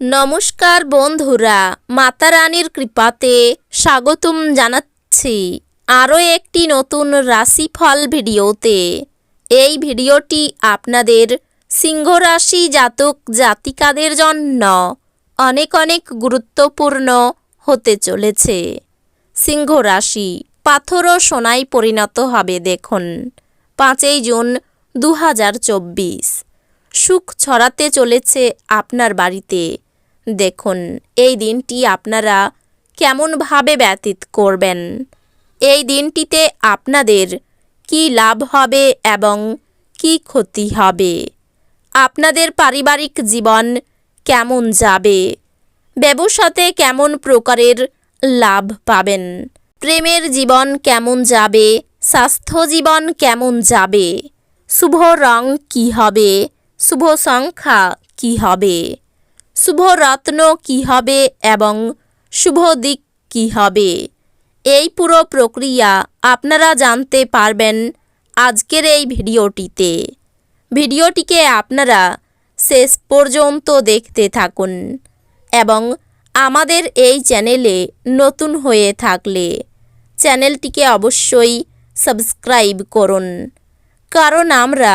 নমস্কার বন্ধুরা মাতা রানীর কৃপাতে স্বাগতম জানাচ্ছি আরও একটি নতুন রাশিফল ভিডিওতে। এই ভিডিওটি আপনাদের সিংহ রাশি জাতক জাতিকাদের জন্য অনেক অনেক গুরুত্বপূর্ণ হতে চলেছে। সিংহ রাশি পাথর ও সোনায় পরিণত হবে দেখুন, পাঁচই জুন দু হাজার চব্বিশ। সুখ ছড়াতে চলেছে আপনার বাড়িতে। দেখুন, এই দিনটি আপনারা কেমনভাবে ব্যতীত করবেন? এই দিনটিতে আপনাদের কি লাভ হবে এবং কি ক্ষতি হবে? আপনাদের পারিবারিক জীবন কেমন যাবে? ব্যবসাতে কেমন প্রকারের লাভ পাবেন? প্রেমের জীবন কেমন যাবে? স্বাস্থ্য জীবন কেমন যাবে? শুভ রং কি হবে? শুভ সংখ্যা কি হবে? শুভ রত্ন কি হবে এবং শুভ দিক কি হবে? এই পুরো প্রক্রিয়া আপনারা জানতে পারবেন আজকের এই ভিডিওটিতে। ভিডিওটিকে আপনারা শেষ পর্যন্ত দেখতে থাকুন এবং আমাদের এই চ্যানেলে নতুন হয়ে থাকলে চ্যানেলটিকে অবশ্যই সাবস্ক্রাইব করুন। কারণ আমরা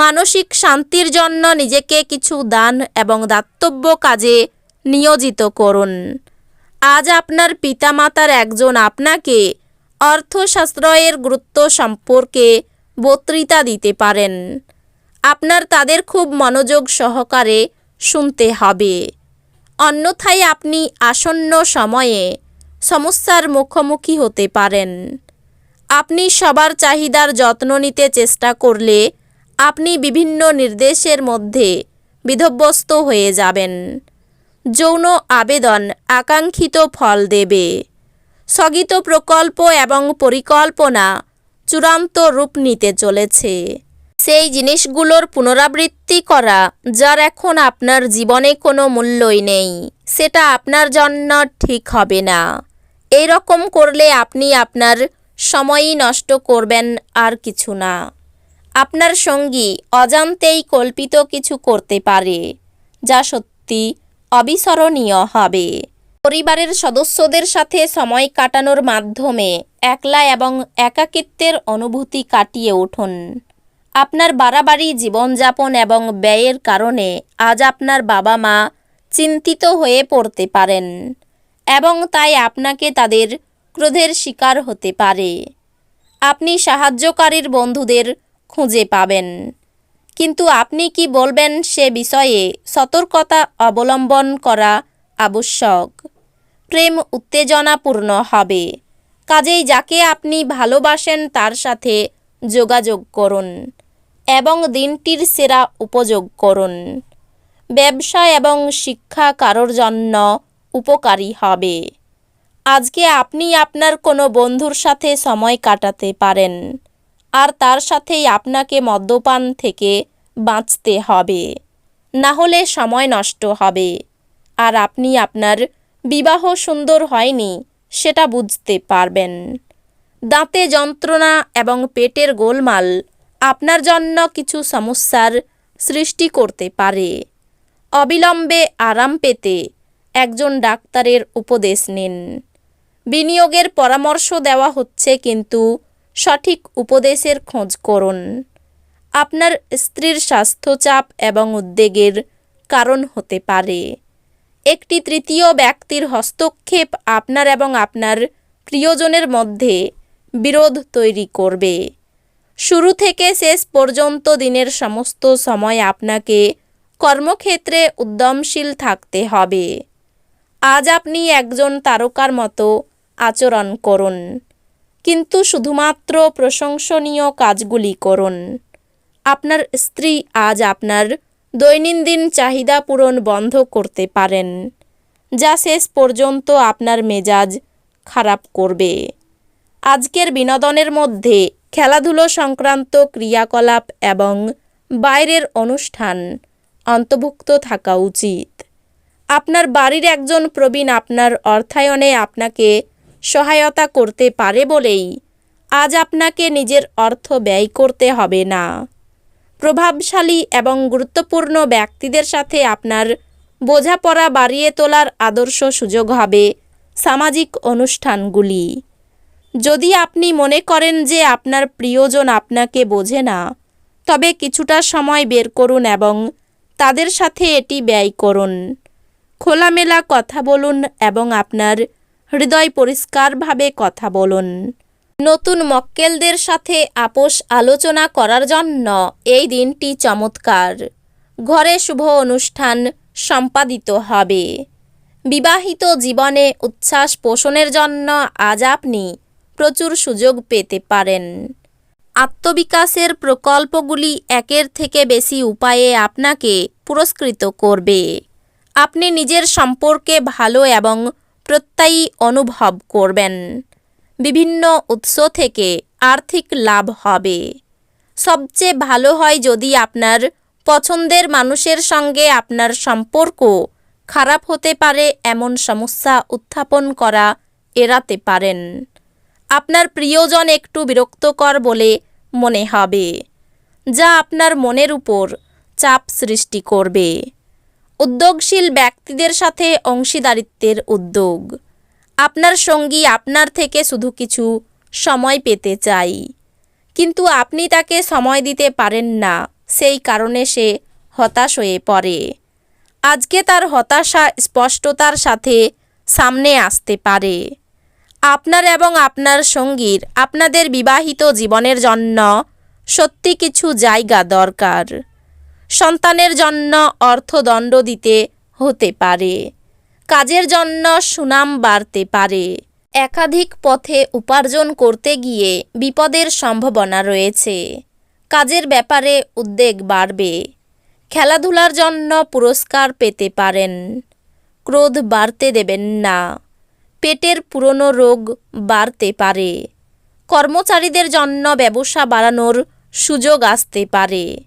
মানসিক শান্তির জন্য নিজেকে কিছু দান এবং দাতব্য কাজে নিয়োজিত করুন। আজ আপনার পিতামাতার একজন আপনাকে অর্থশাস্ত্রয়ের গুরুত্ব সম্পর্কে বক্তৃতা দিতে পারেন। আপনার তাদের খুব মনোযোগ সহকারে শুনতে হবে। অন্যথায় আপনি আসন্ন সময়ে সমস্যার মুখোমুখি হতে পারেন। আপনি সবার চাহিদার যত্ন নিতে চেষ্টা করলে আপনি বিভিন্ন নির্দেশের মধ্যে বিধব্যস্ত হয়ে যাবেন। যৌন আবেদন আকাঙ্ক্ষিত ফল দেবে। স্থগিত প্রকল্প এবং পরিকল্পনা চূড়ান্ত রূপ নিতে চলেছে। সেই জিনিসগুলোর পুনরাবৃত্তি করা, যার এখন আপনার জীবনে কোনো মূল্যই নেই, সেটা আপনার জন্য ঠিক হবে না। এই রকম করলে আপনি আপনার সময়ই নষ্ট করবেন আর কিছু না। আপনার সঙ্গী অজান্তেই কল্পিত কিছু করতে পারে, যা সত্যি অবিস্মরণীয় হবে। পরিবারের সদস্যদের সাথে সময় কাটানোর মাধ্যমে একলা এবং একাকিত্বের অনুভূতি কাটিয়ে উঠুন। আপনার বাড়াবাড়ি জীবনযাপন এবং ব্যয়ের কারণে আজ আপনার বাবা মা চিন্তিত হয়ে পড়তে পারেন এবং তাই আপনাকে তাদের ক্রোধের শিকার হতে পারে। আপনি সাহায্যকারীর বন্ধুদের খুঁজে পাবেন। কিন্তু আপনি কি বলবেন সে বিষয়ে সতর্কতা অবলম্বন করা আবশ্যক? প্রেম উত্তেজনাপূর্ণ হবে। কাজেই যাকে আপনি ভালোবাসেন তার সাথে যোগাযোগ করুন এবং দিনটির সেরা উপযোগ করুন। ব্যবসা এবং শিক্ষা কারোর জন্য উপকারী হবে। আজকে আপনি আপনার কোনো বন্ধুর সাথে সময় কাটাতে পারেন। আর তার সাথেই আপনাকে মদ্যপান থেকে বাঁচতে হবে। না হলে সময় নষ্ট হবে। আর আপনি আপনার বিবাহ সুন্দর হয়নি, সেটা বুঝতে পারবেন। দাঁতে যন্ত্রণা এবং পেটের গোলমাল আপনার জন্য কিছু সমস্যার সৃষ্টি করতে পারে। অবিলম্বে আরাম পেতে একজন ডাক্তারের উপদেশ নিন। বিনিয়োগের পরামর্শ দেওয়া হচ্ছে কিন্তু সঠিক উপদেশের খোঁজ করুন। আপনার স্ত্রীর স্বাস্থ্যচাপ এবং উদ্বেগের কারণ হতে পারে। একটি তৃতীয় ব্যক্তির হস্তক্ষেপ আপনার এবং আপনার প্রিয়জনের মধ্যে বিরোধ তৈরি করবে। শুরু থেকে শেষ পর্যন্ত দিনের সমস্ত সময় আপনাকে কর্মক্ষেত্রে উদ্যমশীল থাকতে হবে। আজ আপনি একজন তারকার মতো আচরণ করুন। কিন্তু শুধুমাত্র প্রশংসনীয় কাজগুলি করুন। আপনার স্ত্রী আজ আপনার দৈনন্দিন চাহিদা পূরণ বন্ধ করতে পারেন, যা শেষ পর্যন্ত আপনার মেজাজ খারাপ করবে। আজকের বিনোদনের মধ্যে খেলাধুলো সংক্রান্ত ক্রিয়াকলাপ এবং বাইরের অনুষ্ঠান অন্তর্ভুক্ত থাকা উচিত। আপনার বাড়ির একজন প্রবীণ আপনার অর্থায়নে আপনাকে সহায়তা করতে পারে বলেই আজ আপনাকে নিজের অর্থ ব্যয় করতে হবে না। প্রভাবশালী এবং গুরুত্বপূর্ণ ব্যক্তিদের সাথে আপনার বোঝাপড়া বাড়িয়ে তোলার আদর্শ সুযোগ হবে সামাজিক অনুষ্ঠানগুলি। যদি আপনি মনে করেন যে আপনার প্রিয়জন আপনাকে বোঝে না, তবে কিছুটা সময় বের করুন এবং তাদের সাথে এটি ব্যয় করুন। খোলামেলা কথা বলুন এবং আপনার হৃদয় পরিষ্কারভাবে কথা বলুন। নতুন মক্কেলদের সাথে আপোষ আলোচনা করার জন্য এই দিনটি চমৎকার। ঘরে শুভ অনুষ্ঠান সম্পাদিত হবে। বিবাহিত জীবনে উচ্ছ্বাস পোষণের জন্য আজ আপনি প্রচুর সুযোগ পেতে পারেন। আত্মবিকাশের প্রকল্পগুলি একের থেকে বেশি উপায়ে আপনাকে পুরস্কৃত করবে। আপনি নিজের সম্পর্কে ভালো এবং প্রত্যয়ী অনুভব করবেন। বিভিন্ন উৎস থেকে আর্থিক লাভ হবে। সবচেয়ে ভালো হয় যদি আপনার পছন্দের মানুষের সঙ্গে আপনার সম্পর্ক খারাপ হতে পারে, এমন সমস্যা উত্থাপন করা এড়াতে পারেন। আপনার প্রিয়জন একটু বিরক্তকর বলে মনে হবে, যা আপনার মনের উপর চাপ সৃষ্টি করবে। উদ্যোগশীল ব্যক্তিদের সাথে অংশীদারিত্বের উদ্যোগ। আপনার সঙ্গী আপনার থেকে শুধু কিছু সময় পেতে চাই। কিন্তু আপনি তাকে সময় দিতে পারেন না, সেই কারণে সে হতাশ হয়ে পড়ে। আজকে তার হতাশা স্পষ্টতার সাথে সামনে আসতে পারে। আপনার এবং আপনার সঙ্গীর, আপনাদের বিবাহিত জীবনের জন্য সত্যি কিছু জায়গা দরকার। সন্তানের জন্য অর্থদণ্ড দিতে হতে পারে। কাজের জন্য সুনাম বাড়তে পারে। একাধিক পথে উপার্জন করতে গিয়ে বিপদের সম্ভাবনা রয়েছে। কাজের ব্যাপারে উদ্বেগ বাড়বে। খেলাধুলার জন্য পুরস্কার পেতে পারেন। ক্রোধ বাড়তে দেবেন না। পেটের পুরনো রোগ বাড়তে পারে। কর্মচারীদের জন্য ব্যবসা বাড়ানোর সুযোগ আসতে পারে।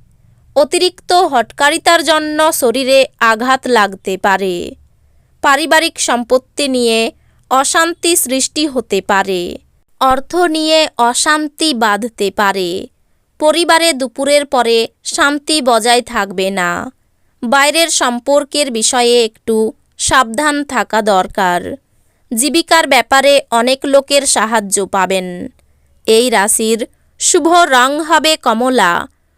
অতিরিক্ত হটকারিতার জন্য শরীরে আঘাত লাগতে পারে। পারিবারিক সম্পত্তি নিয়ে অশান্তি সৃষ্টি হতে পারে। অর্থ নিয়ে অশান্তি বাঁধতে পারে। পরিবারে দুপুরের পরে শান্তি বজায় থাকবে না। বাইরের সম্পর্কের বিষয়ে একটু সাবধান থাকা দরকার। জীবিকার ব্যাপারে অনেক লোকের সাহায্য পাবেন। এই রাশির শুভ রং হবে কমলা।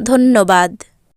ধন্যবাদ।